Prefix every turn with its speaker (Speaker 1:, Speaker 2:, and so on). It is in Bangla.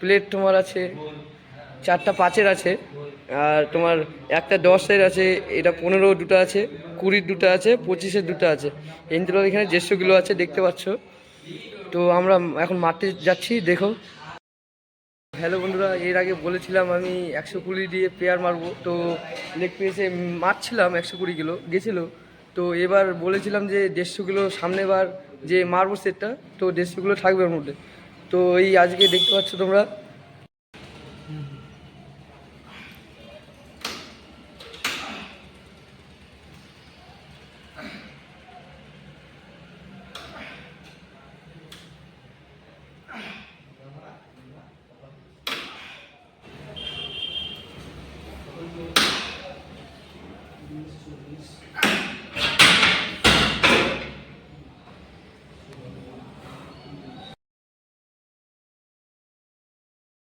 Speaker 1: প্লেট তোমার আছে, চারটা পাঁচের আছে, আর তোমার একটা দশের আছে, এটা পনেরো দুটো আছে, কুড়ির দুটো আছে, পঁচিশের দুটো আছে। এনগুলো এখানে দেড়শোগুলো আছে, দেখতে পাচ্ছ। তো আমরা এখন মারতে যাচ্ছি, দেখো। হ্যালো বন্ধুরা, এর আগে বলেছিলাম আমি একশো কুড়ি দিয়ে পেয়ার মারবো। তো লেগ পিসে মারছিলাম একশো কুড়ি কিলো, গেছিল। তো এবার বলেছিলাম যে দেড়শো কিলো সামনেবার যে মারবো সেটটা তো দেড়শো কিলো থাকবে ওর মধ্যে। তো এই আজকে দেখতে পাচ্ছ তোমরা Thank you.